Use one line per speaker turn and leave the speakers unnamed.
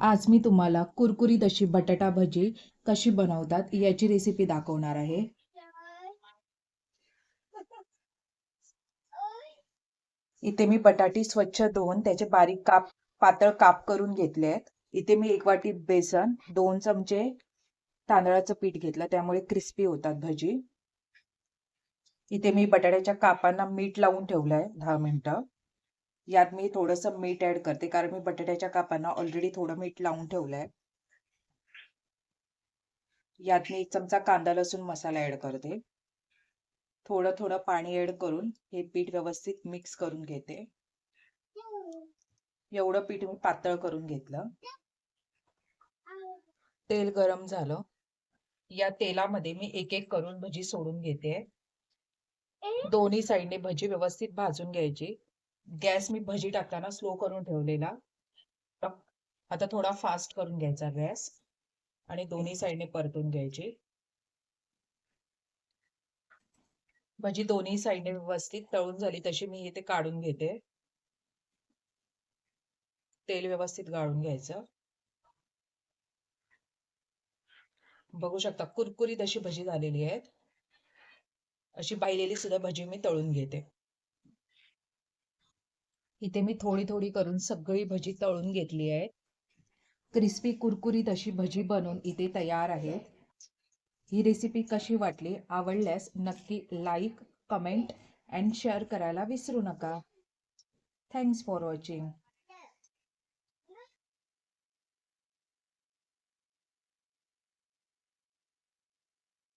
आज मी तुम्हाला कुरकुरीत अशी बटाटा भजी कशी बनवतात याची रेसिपी दाखवणार आहे. इथे मी बटाटी स्वच्छ धुवून त्याचे बारीक काप पातळ काप करून घेतले आहेत. इथे मी एक वाटी बेसन दोन चमचे तांदळाचं पीठ घेतलं त्यामुळे क्रिस्पी होतात भजी. इथे मी बटाट्याच्या कापांना मीठ लावून ठेवलंय दहा मिनिटं. यात मी थोडंसं मीठ ऍड करते कारण मी बटाट्याच्या कापांना ऑलरेडी थोडं मीठ लावून ठेवलंय. यात मी एक चमचा कांदा लसूण मसाला ऍड करते. थोडं थोडं पाणी ऍड करून हे पीठ व्यवस्थित मिक्स करून घेते. एवढं पीठ मी पातळ करून घेतलं. तेल गरम झालं. या तेलामध्ये मी एक एक करून भजी सोडून घेते. दोन्ही साईडने भजी व्यवस्थित भाजून घ्यायची. गॅस मी भजी टाकताना स्लो करून ठेवलेला. आता थोडा फास्ट करून घ्यायचा गॅस आणि दोन्ही साईडने परतून घ्यायची. भजी दोन्ही साईडने व्यवस्थित तळून झाली तशी मी इथे काढून घेते. तेल व्यवस्थित गाळून घ्यायचं. बघू शकता कुरकुरीत अशी भजी झालेली आहेत. अशी बायलेली सुद्धा भजी मी तळून घेते. इथे मी थोडी थोडी करून सगळी भजी तळून घेतली आहे. क्रिस्पी कुरकुरीत अशी भजी बनवून इथे तयार आहे. ही रेसिपी कशी वाटली आवडल्यास नक्की लाईक कमेंट अँड शेअर करायला विसरू नका. Thanks for watching